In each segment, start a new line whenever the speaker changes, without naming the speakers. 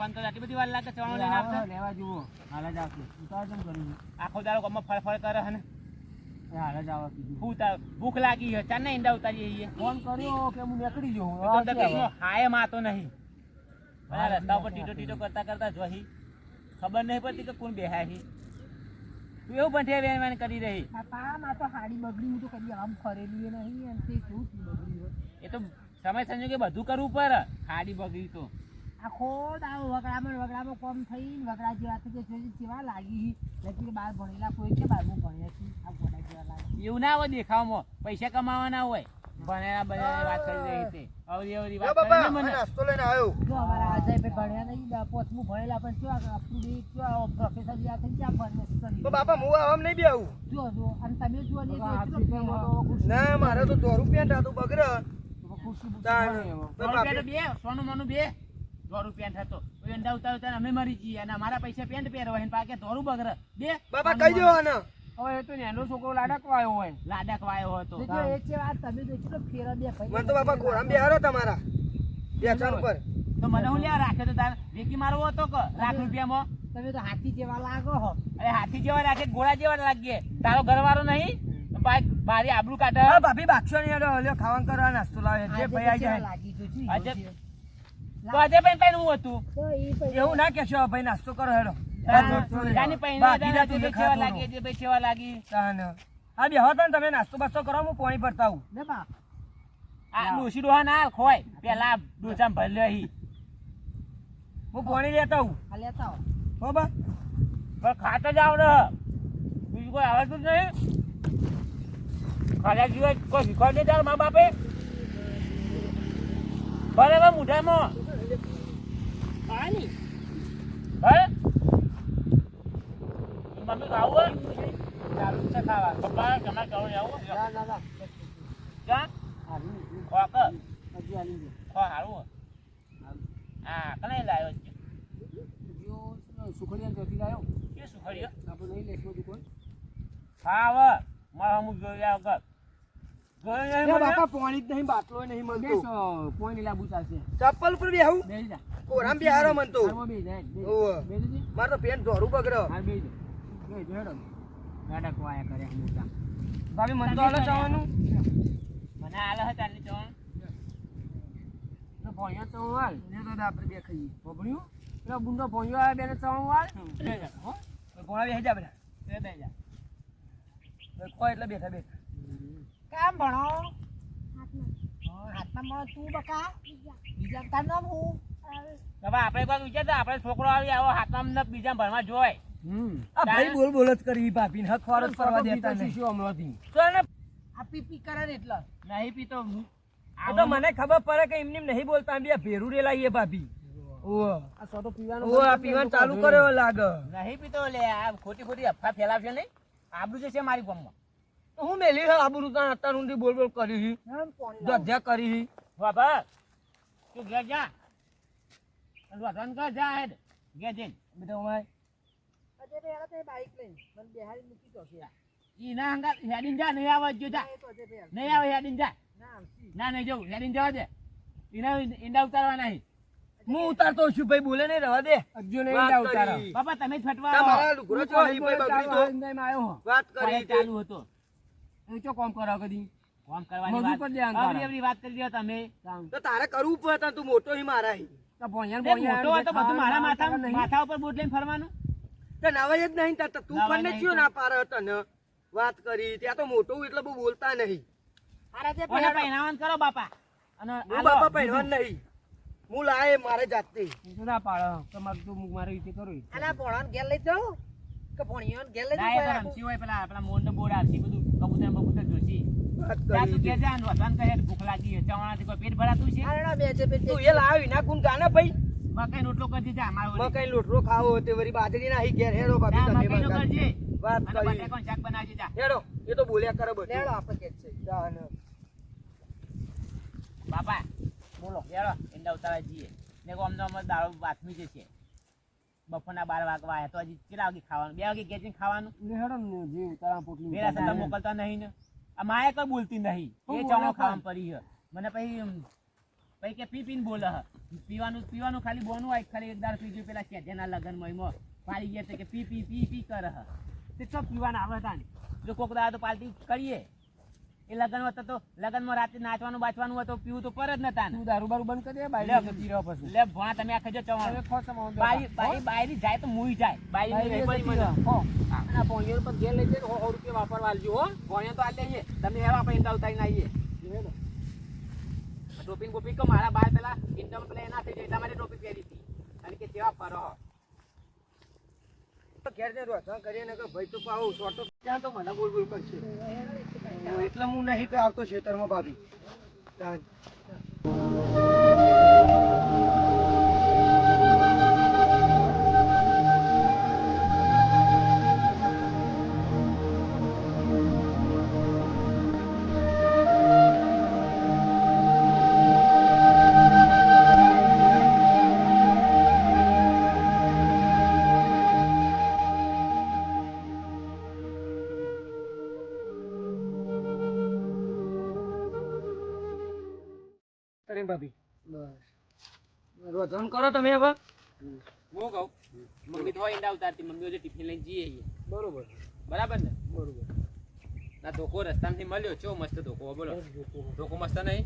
Phone તો આટલી બધી વાર લાગે ચવાણું લઈને આવતા
લેવા જુઓ. હાલ જ આવશે. ઉતાર કેમ કર્યું
આખો દાડો ગમમાં ફળ ફળ કરે હે ને?
હાલ જ આવા કીધું.
હું ભૂખ લાગી છે ચાલ ને ઈંડા ઉતારી છીએ
ફોન કર્યો કે હું નીકળી જઉં?
તો કે હાય માતો નહીં. અને રસ્તા ઉપર ટીટો ટીટો કરતા કરતા જોહી. ખબર નહીં પડતી કે કોણ બેહા છે તું એવું બંઠે વેન વેન કરી રહી.
બાપા માં તો હાડી બગડી હું તો કદી આમ ફરેલી નહીં એમ તે શું બગડી
એ તો સમય સંજોગે બધું કરવું પડે. હાડી બગડી તો.
આખો દાવ વગડામાં વગડામાં કોમ થઈને વગડા જેવા થઈ ગયા જેવા લાગી. લગી બાર ભણેલા કોઈ કે બારમું ભણ્યા છે. આ ગોડા જેવા લાગે.
એવું ના હોય દેખાવમાં. પૈસા કમાવાના હોય. ભણેલા બનેલા વાત કરી રહી હતી. અવરી અવરી વાત કરી મને.
નાસ્તો લઈને આવ્યો.
જો અમારા અજયભાઈ ભણ્યા નહીં દા- પોચમું ભણેલા પણ શું આ આપણું બી શું પ્રોફેસર જેવા થઈ ગયા કરી?
તો બાપા હું આમ નહીં બી આવું.
જો જો અને તમે જો ને
ના મારે તો દોરું
રૂપિયા ટાતું બગડે સોનું મોનું બે. દોરું પેન્ટ હતો અંડા ઉતાર ઉતાર અમે મરી જઈએ અને અમારા પૈસા પેન્ટ પહેરવા એને પાકે દોરું બગડે બે.
બાબા કહી દો આને.
હવે એ તો નેનો છોકરો લાડકવાયો હોય.
લાડકવાયો હતો.
તો જો એ છે વાત તમે તો ફેરા બે ભાઈ.
મને તો બાબા ઘોડા બે હારો તમારા. બે ચાર ઉપર.
તો મને હું લ્યા રાખે તો તાર વેકી મારવો હતો કે? લાખ રૂપિયામાં.
તમે તો હાથી જેવા લાગો હો.
અરે હાથી જેવા રાખે ગોળા જેવા લાગે તારો ઘરવાળો નહીં? ભાઈ મારી આબરૂ કાઢે.
હા ભાભી બાક્ષો નહીં ખાવાનું કરવા નાસ્તો લાવે. જે ભાઈ આવી જાય.
પણ પણ હું હતું?
તો ઈ પછી-
એવું ના કહેશો ભાઈ નાસ્તો કરો હેડો.
જાની પહેરી
બાકી
હતા,
રાતું
તે
તો
કેવા
ખાતું
લાગી તે ભાઈ કેવા લાગી.
તાન. હા બેહો તો ને તમે નાસ્તો બાસ્તો કરો હું પાણી ભરતા આવું.
આ ડોસી ડોહા ના ખોય પેલા ડોસામાં ભરી હી
હું પાણી લેતા
લેતા
હો બા.
પણ ખાતા જ આવડે. બીજું કોઈ આવડતું જ નહીં. ખાધા સિવાય કોઈ શીખવાડ નહીં તારા મા બાપે. બરાબર મુઢામાં.
પાણી
હે? મમ્મી ખાવું હોય
ચાલુ છે ખાવા
પપ્પા તમારે ખાવું આવું?
ના ના ના.
ક્યાં?
હારી.
ખો કે
હજી હાલી.
ખો હારું હા? કને લાવ્યો છે?
જો સુખડિયા ત્યાંથી લાવ્યો
કે શું ખરીયો
આપણે નહીં લેશો દુકાન
હા હવે. મારે અમુક જોયા વગર?
બાપા પાણી જ નહીં બાટલો નહીં મળતો.
બેસો. પોઈન્ટ લાંબુ ચાલશે.
ચપ્પલ ઉપર બેહું?
બેસી જા.
ઘોડામાં બેહારો મન તો.
ઓ.
મારે તો પેન ધોરું બગડે
હા બેસી જા. બેસી જા, ગાડા કોયા કરે મોટા.
ભાભી મને તો આલો જવાનું?
મને આલો હે ચવણ
એટલે ભોંયો ચણ વાળ
ને તો આપણે બે ખાઈએ.
ભોગણ્યું પેલો ગુંડો ભોંયો આવે બેને ચણ વાળ
બે જા, હો.
ઘોડા બેસી જા બધા.
બે બે જા.
ખો એટલે બેઠા બેઠા.
કામ ભણો. હા, હાથમાં મળો તું બકા. બીજા તાર નામ હું?
હવે આપણે કોઈ વિચારતા આપણે છોકરો આવી આવો હાથમાં ને બીજા ભણવા જોય
આ ભાઈ બોલ બોલ જ કરી ભાભી હક વાર કરવા દેતા નહીં.
શું હમણાંથી
તો એને
આ પીપી કરે ને એટલે.
નહીં પીતો હું.
તો મને ખબર પડે કે એમને નહીં બોલતા. બે ભેરું રેલા એ ભાભી. ઓહ
આ સોટો પીવાનું
ઓહ આ પીવાનું ચાલુ કર્યો લાગે.
નહીં પીતો લે આ ખોટી ખોટી અફવા ફેલાવશે નહીં. આબરૂ જશે મારી ગામમાં
તો હું મેલી છે આબુ તાણ અત્યાર સુધી બોલ બોલ કરી છે. જગ્યા કરી હી.
બાબા તું ઘેર જા. અને વધન જા હેડ. ઘેર જઈને.
બેટા અમારે
અજય ભાઈ તે બાઈક લઈને. મને બેહાડી મૂકી દો છે
ઈ ના હંગા હેડીને જા નહીં આવે જો. જા
એ તો અજય ભાઈ
નહીં આવે હેડીને જા.
ના
નહીં જવું. હેડીને જવા દે. એના ઈંડા ઉતારવા નહીં.
હું ઉતારતો છું ભાઈ બોલે નહીં રવા દે.
અજુ ને ઈંડા ઉતારો.
બાપા તમે ફટવા
ભાઈ બગડી તો?
આવ્યો
વાત કરી
ચાલુ હતો.
એ ચો કોમ કરો કદી?
કોમ કરવાની વાત
પર
અવરી અવરી વાત કરી રહ્યો તમે.
તો તારે કરવું પડે તું મોટો હી મારા હી.
તો ભોંયાને
તે
ભોંયા
મોટો તો બધું મારા માથા માથા ઉપર બોટ લઈને ફરવાનું.
તે નવાઈ જ નહીં તું પણ થયો ના પાર તને. વાત કરી ત્યાં તો મોટો હું એટલે બહુ બોલતા નહીં.
અરે તે
અને
પહેલા-
પહેરાવાનું કરો બાપા. અને
બાપા પહેરવાન નહીં. હું લાય મારે જાતે.
હું તો ના પાડો. તમારે તો મુખ મારી રીતે કરો.
આના ભોણાને ઘેર લઈ જાઉં? કે ભોણિયોને ઘેર લઈ જાઉં
પણ પેલા પેલા મોર ને બોર બધું કબૂતર
વાત
જા તું
કરી
ઘેર જા કહે ભૂખ લાગી છે ચવાણાથી કોઈ પેટ ભરાતું છે?
આરડા બે છે બે
તું એ લાવ ના ગુણ ગાના ભાઈ?
મકાઈ રોટલો કરજે જા મારો
મકાઈ લોટરો ખાવો તે વળી બાજરી ના ઘેર હેડો ભાભી તમે
મકાઈ કરજે.
વાત
અને
કરી.
શાક બનાવજે જા.
હેડો એ તો બોલ્યા કરે
લેવડો
બધું
આપણે ઘેર છે.
જા
બાપા બોલો. ઉતારવા જઈએ. ને અમારે દારૂ બાતમી જ છે બપોરના બાર વાગવા આવ્યા તો હજી કેટલા વાગે ખાવાનું? બે વાગે જઈને ખાવાનું?
હેડો ને જે ઉતારા પોટલી
વેરા મોકલતા નહીં ને. માએ કઈ બોલતી નહીં એ ચણો
પણ.
પડી છે મને પછી પછી કે પી પીને બોલે. પીવાનું પીવાનું ખાલી બોનું આય ખાલી એક દાર પીજો પેલા શેઠિયાના લગનમાં એમાં પાડી ગયા છે કે પી પી પી પી કરે.
તે ચો પીવાના આવે તાને
જો કોક દાદા તો પાર્ટી કરીએ એ લગન હતો તો લગનમાં રાતે નાચવાનું બાચવાનું હતું પીવું તો પર જ નતા
તું દારૂ બારૂ બંધ કરી દે
લે.
બાઈ તો પી રહ્યો પછી.
લે ભણા તમે આખે જો ચવાણ. બાઈ બાઈ બાયરી જાય તો મુઈ જાય. બાઈ નહીં પડી મને.
હો.
આના પોણિયો પર ઘેર લઈ જઈને સો સો રૂપિયા વાપરવા આલજો હો. ભણ્યા તો આ લઈએ તમે એવા આપણે ઈંડા ઉતારીને આવીએ ટોપી બોપી કો મારા બાર પેલા ઇન્ટર પેલા એના થઈ જાય એટલા માટે ટોપી પહેરી હતી. અને કે જેવા ફરો. હો.
ઘેર જઈને રોધા કરીએ ને કે ભાઈ તો પાઉં સોટો ત્યાં તો મને બોલ બોલ કરશે એટલે હું નહીં તો આવતો ખેતરમાં ભાભી તાન. રોધન કરો તમે હવે.
હું કહું? મમ્મી તો ઈંડા ઉતારતી મમ્મી ટિફિન લઈને જઈએ.
બરોબર.
બરાબર ને?
બરોબર.
ના ધોકો રસ્તામાંથી મળ્યો ચો મસ્ત ધોકો બોલો. ધોકો મસ્ત નહીં?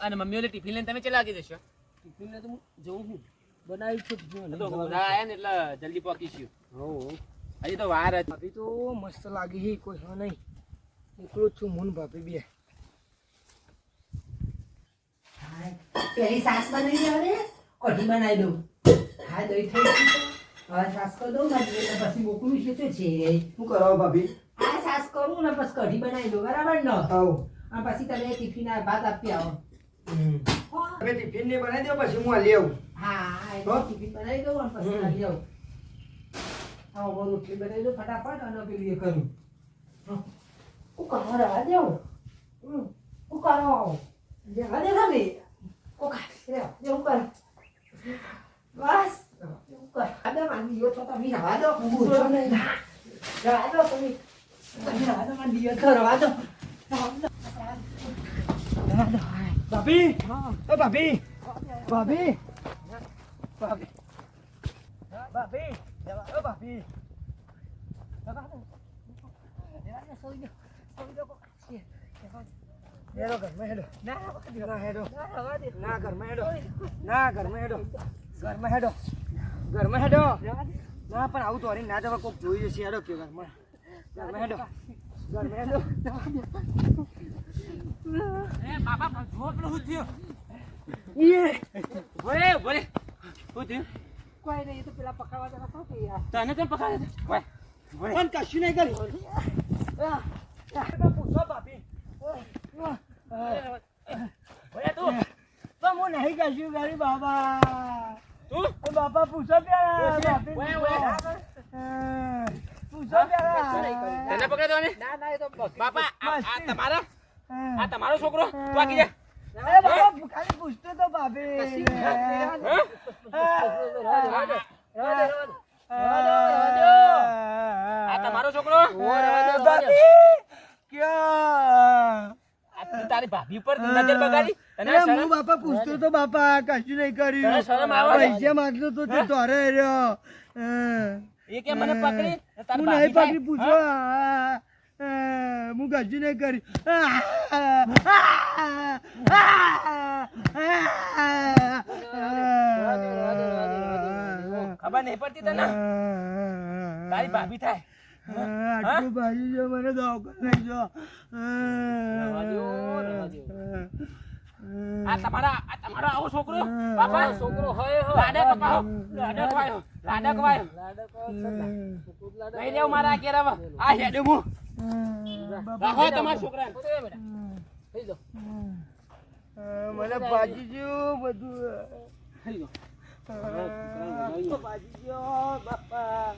અને મમ્મી ઓલે ટિફિન લઈને તમે ચલા લાગી જશો?
ટિફિનને તો હું જઉં છું. બનાવી છું ટિફિન.
આયા ને એટલે જલ્દી પહોંચીશું
હો
હજી તો વાર
હતી તો મસ્ત લાગી કોઈ નહીં. એકલો છું મુન ભાભી બે.
પેલી સાસ બનાવી આવે કઢી બનાવી દઉં. હા દહીં થઈ ગયું. હવે સાસ કરી દઉં. ને પછી મોકલું છે તો છે.
શું કરો ભાભી?
આ સાસ કરું ને પછી કઢી બનાવી દઉં. બરાબર ન?
આવો.
અને પછી તમે ટિફિન ભાત આપી આવો.
તમે ટિફિન ને બનાવી દો પછી હું લઈ આવું
હા હા ટિફિન બનાવી દઉં અને પછી
લઈ
આવું હા હું રોટલી બનાવી દઉં ફટાફટ અને પેલું એ કરું. કરો હું કરો રવા દઉં હમ. હું કરો જવા દે તમે હું ખા રહેવા દે હું કર બસ હું કર આ દે માંડી ગયો તો તમે રવા દો હું બોલશો નહીં રવા દો તમે તમે રવા દો માંડી ગયો તો રવા દો રવા દો રવા દો
ભાભી ઓ ભાભી ભાભી ભાભી ભાભી ઓ ભાભી હેડો ઘરમાં હેડો. ના હેડો. ના ઘરમાં હેડો. ના ઘરમાં હેડો. ઘરમાં હેડો. ઘરમાં હેડો. ના પણ આવું તો હરી ના જવા કોઈક જોઈ જશે હેડો કે ઘરમાં. ઘરમાં હેડો. ઘરમાં હેડો.
એ બાપા જો પેલું શું થયું?
ઈએ.
ભલે ભલે શું થયું?
કોઈ નહીં એ તો પેલા પકડવા જરા તો કે યાર
તને તો પકડે ઓય.
પણ કશું નહીં કર્યું?
ઓય તું.
તો હું નહીં કશું કરી બાબા.
તું?
બાપા પૂછો. હા. પૂછો પ્યારા
તને પકડે તો ને
ના ના એ તો
બાપા આ તમારા? આ. તમારો છોકરો? તું આ કીધે
અરે બાબા ખાલી પૂછતો તો ભાભી.
આ તમારો છોકરો?
ક્યાં?
તારી ભાભી ઉપર નજર બગાડી. અને
હું બાપા પૂછતો તો બાપા કશું નહીં કર્યું.
શરમ આવે?
પૈસા માંગતો તો તે તારે રહ્યો.
એ. કે મને પકડી? તારી ભાભી
ભાભી પૂછો.
હું?
કશું નહીં કર્યું
ખબર નહીં પડતી તને? તારી ભાભી થાય.
આટલું ભાજી જો મને દવાખાને લઈ.
રવા આ તમારા આ તમારો આવો છોકરો? બાપા છોકરો હોય લાડક પાહો લાડક વાયો લાડક વાયો નહીં લેવ મારા કેરા આ હેડે હું રાખો તમારા છોકરા
મને ભાજી ગયું બધું.
થઈ
ગયો બાપા.